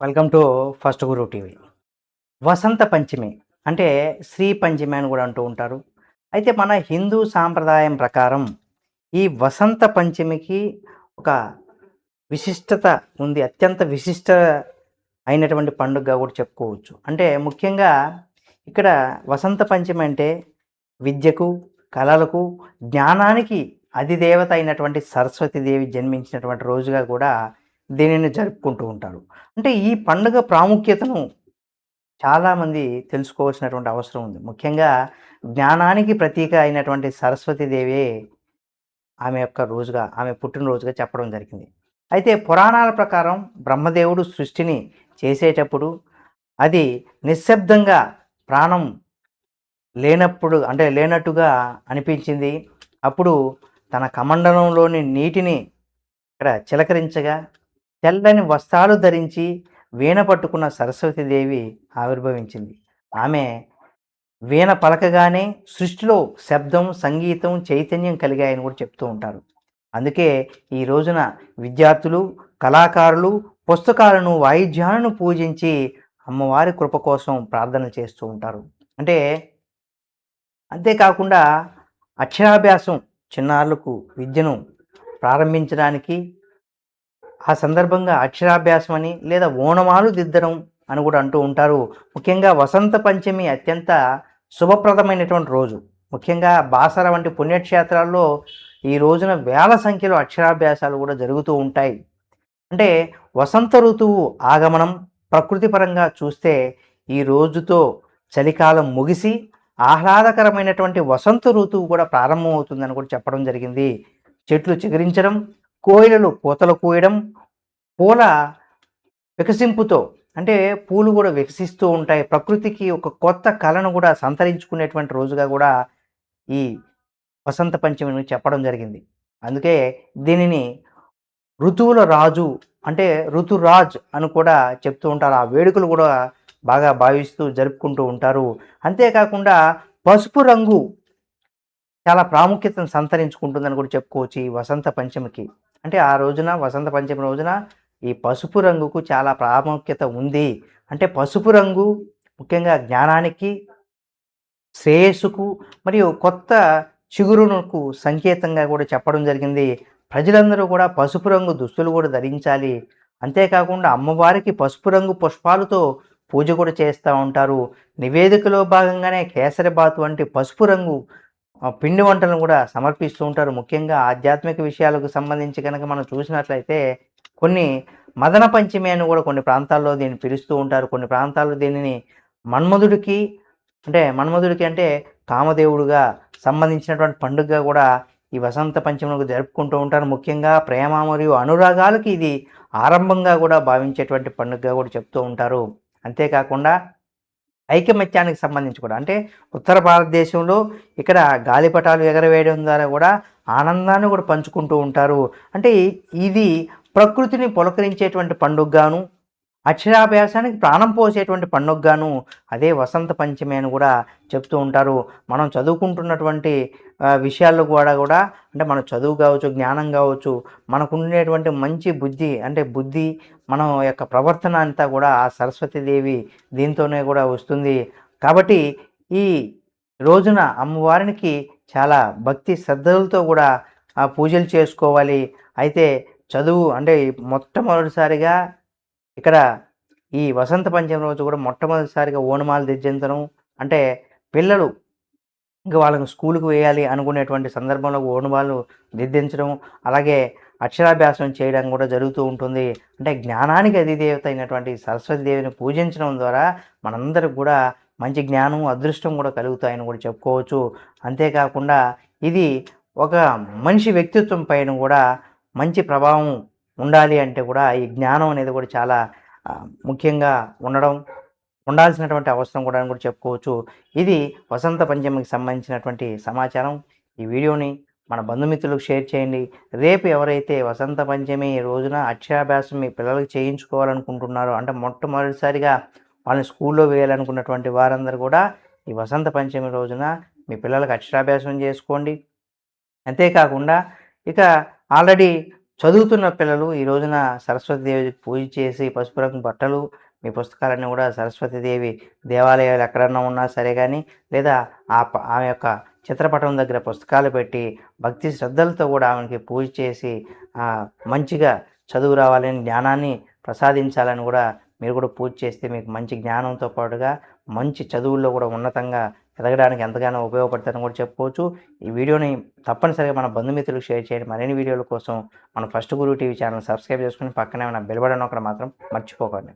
Welcome to first guru TV. Vasant Panchami అంటే శ్రీ పంచమి అని కూడా అంటూ ఉంటారు. అయితే మన హిందూ సాంప్రదాయం ప్రకారం ఈ వసంత పంచమికి ఒక విశిష్టత ఉంది. అత్యంత విశిష్ట అయినటువంటి పండుగగా కూడా చెప్పుకోవచ్చు. అంటే ముఖ్యంగా ఇక్కడ వసంత పంచమి అంటే విద్యకు కళలకు జ్ఞానానికి అధిదేవత అయినటువంటి సరస్వతీదేవి జన్మించినటువంటి రోజుగా కూడా దీనిని జరుపుకుంటూ ఉంటారు. అంటే ఈ పండుగ ప్రాముఖ్యతను చాలామంది తెలుసుకోవాల్సినటువంటి అవసరం ఉంది. ముఖ్యంగా జ్ఞానానికి ప్రతీక అయినటువంటి సరస్వతీదేవే ఆమె యొక్క రోజుగా ఆమె పుట్టినరోజుగా చెప్పడం జరిగింది. అయితే పురాణాల ప్రకారం బ్రహ్మదేవుడు సృష్టిని చేసేటప్పుడు అది నిశ్శబ్దంగా ప్రాణం లేనప్పుడు అంటే లేనట్టుగా అనిపించింది. అప్పుడు తన కమండలంలోని నీటిని ఇక్కడ చిలకరించగా తెల్లని వస్త్రాలు ధరించి వీణ పట్టుకున్న సరస్వతీదేవి ఆవిర్భవించింది. ఆమె వీణ పలకగానే సృష్టిలో శబ్దం సంగీతం చైతన్యం కలిగాయని కూడా చెప్తూ ఉంటారు. అందుకే ఈ రోజున విద్యార్థులు కళాకారులు పుస్తకాలను వాయిద్యాలను పూజించి అమ్మవారి కృప కోసం ప్రార్థన చేస్తూ ఉంటారు. అంటే అంతేకాకుండా అక్షరాభ్యాసం చిన్నారులకు విద్యను ప్రారంభించడానికి ఆ సందర్భంగా అక్షరాభ్యాసం అని లేదా ఓణమాలు దిద్దడం అని కూడా అంటూ ఉంటారు. ముఖ్యంగా వసంత పంచమి అత్యంత శుభప్రదమైనటువంటి రోజు. ముఖ్యంగా బాసర వంటి పుణ్యక్షేత్రాల్లో ఈ రోజున వేల సంఖ్యలో అక్షరాభ్యాసాలు కూడా జరుగుతూ ఉంటాయి. అంటే వసంత ఋతువు ఆగమనం ప్రకృతి పరంగా చూస్తే ఈ రోజుతో చలికాలం ముగిసి ఆహ్లాదకరమైనటువంటి వసంత ఋతువు కూడా ప్రారంభమవుతుందని కూడా చెప్పడం జరిగింది. చెట్లు చిగురించడం కోయిలను పూతలు కోయడం పూల వికసింపుతో అంటే పూలు కూడా వికసిస్తూ ఉంటాయి. ప్రకృతికి ఒక కొత్త కళను కూడా సంతరించుకునేటువంటి రోజుగా కూడా ఈ వసంత పంచమిని చెప్పడం జరిగింది. అందుకే దీనిని ఋతువుల రాజు అంటే ఋతురాజ్ అని కూడా చెప్తూ ఉంటారు. ఆ వేడుకలు కూడా బాగా భావిస్తూ జరుపుకుంటూ ఉంటారు. అంతేకాకుండా పసుపు రంగు చాలా ప్రాముఖ్యతను సంతరించుకుంటుందని కూడా చెప్పుకోవచ్చు ఈ వసంత పంచమికి. అంటే ఆ రోజున వసంత పంచమి రోజున ఈ పసుపు రంగుకు చాలా ప్రాముఖ్యత ఉంది. అంటే పసుపు రంగు ముఖ్యంగా జ్ఞానానికి శ్రేయస్సుకు మరియు కొత్త చిగురునకు సంకేతంగా కూడా చెప్పడం జరిగింది. ప్రజలందరూ కూడా పసుపు రంగు దుస్తులు కూడా ధరించాలి. అంతేకాకుండా అమ్మవారికి పసుపు రంగు పుష్పాలతో పూజ కూడా చేస్తూ ఉంటారు. నివేదికలో భాగంగానే కేసరిబాత్ వంటి పసుపు రంగు పిండి వంటలను కూడా సమర్పిస్తూ ఉంటారు. ముఖ్యంగా ఆధ్యాత్మిక విషయాలకు సంబంధించి కనుక మనం చూసినట్లయితే కొన్ని మదన పంచమి అని కూడా కొన్ని ప్రాంతాల్లో దీన్ని పిలుస్తూ ఉంటారు. కొన్ని ప్రాంతాల్లో దీనిని మన్మధుడికి అంటే మన్మధుడికి అంటే కామదేవుడుగా సంబంధించినటువంటి పండుగగా కూడా ఈ వసంత పంచమికి జరుపుకుంటూ ఉంటారు. ముఖ్యంగా ప్రేమ మరియు అనురాగాలకి ఇది ఆరంభంగా కూడా భావించేటువంటి పండుగగా కూడా చెప్తూ ఉంటారు. అంతేకాకుండా ఐకమత్యానికి సంబంధించి కూడా. అంటే ఉత్తర భారతదేశంలో ఇక్కడ గాలిపటాలు ఎగరవేయడం ద్వారా కూడా ఆనందాన్ని కూడా పంచుకుంటూ ఉంటారు. అంటే ఇది ప్రకృతిని పులకరించేటువంటి పండుగగాను అక్షరాభ్యాసానికి ప్రాణం పోసేటువంటి పండుగగాను అదే వసంత పంచమి అని కూడా చెప్తూ ఉంటారు. మనం చదువుకుంటున్నటువంటి విషయాల్లో కూడా కూడా అంటే మన చదువు కావచ్చు జ్ఞానం కావచ్చు మనకు ఉండేటువంటి మంచి బుద్ధి అంటే బుద్ధి మనం యొక్క ప్రవర్తన అంతా కూడా ఆ సరస్వతీదేవి దీంతోనే కూడా వస్తుంది. కాబట్టి ఈ రోజున అమ్మవారికి చాలా భక్తి శ్రద్ధలతో కూడా ఆ పూజలు చేసుకోవాలి. అయితే చదువు అంటే మొట్టమొదటిసారిగా ఇక్కడ ఈ వసంత పంచమి రోజు కూడా మొట్టమొదటిసారిగా ఓనమాలు దిద్దించడం. అంటే పిల్లలు ఇంకా వాళ్ళకి స్కూల్కి వేయాలి అనుకునేటువంటి సందర్భంలో ఓనమాలు దిద్దించడం. అలాగే అక్షరాభ్యాసం చేయడం కూడా జరుగుతూ ఉంటుంది. అంటే జ్ఞానానికి అధిదేవత అయినటువంటి సరస్వతి దేవిని పూజించడం ద్వారా మనందరికి కూడా మంచి జ్ఞానం అదృష్టం కూడా కలుగుతాయని కూడా చెప్పుకోవచ్చు. అంతేకాకుండా ఇది ఒక మనిషి వ్యక్తిత్వం పైన కూడా మంచి ప్రభావం ఉండాలి అంటే కూడా ఈ జ్ఞానం అనేది కూడా చాలా ముఖ్యంగా ఉండడం ఉండాల్సినటువంటి అవసరం కూడా అని కూడా చెప్పుకోవచ్చు. ఇది వసంత పంచమికి సంబంధించినటువంటి సమాచారం. ఈ వీడియోని మన బంధుమిత్రులకు షేర్ చేయండి. రేపు ఎవరైతే వసంత పంచమి రోజున అక్షరాభ్యాసం మీ పిల్లలకు చేయించుకోవాలనుకుంటున్నారో అంటే మొట్టమొదటిసారిగా వాళ్ళని స్కూల్లో వేయాలనుకున్నటువంటి వారందరూ కూడా ఈ వసంత పంచమి రోజున మీ పిల్లలకు అక్షరాభ్యాసం చేసుకోండి. అంతేకాకుండా ఇక ఆల్రెడీ చదువుతున్న పిల్లలు ఈ రోజున సరస్వతి దేవికి పూజ చేసి పసుపు రంగు బట్టలు మీ పుస్తకాలన్నీ కూడా సరస్వతి దేవి దేవాలయాలు ఎక్కడన్నా ఉన్నా సరే కానీ లేదా ఆ ప- ఆమె యొక్క చిత్రపటం దగ్గర పుస్తకాలు పెట్టి భక్తి శ్రద్ధలతో కూడా ఆమెకి పూజ చేసి మంచిగా చదువు రావాలని జ్ఞానాన్ని ప్రసాదించాలని కూడా మీరు కూడా పూజ చేస్తే మీకు మంచి జ్ఞానంతో పాటుగా మంచి చదువుల్లో కూడా ఉన్నతంగా ఎదగడానికి ఎంతగానో ఉపయోగపడతారని కూడా చెప్పుకోవచ్చు. ఈ వీడియోని తప్పనిసరిగా మన బంధుమిత్రులకు షేర్ చేయండి. మరిన్ని వీడియోల కోసం మన first guru TV channel subscribe చేసుకుని పక్కనే ఉన్న బెల్ బటన్ ఒకటి మాత్రం మర్చిపోకండి.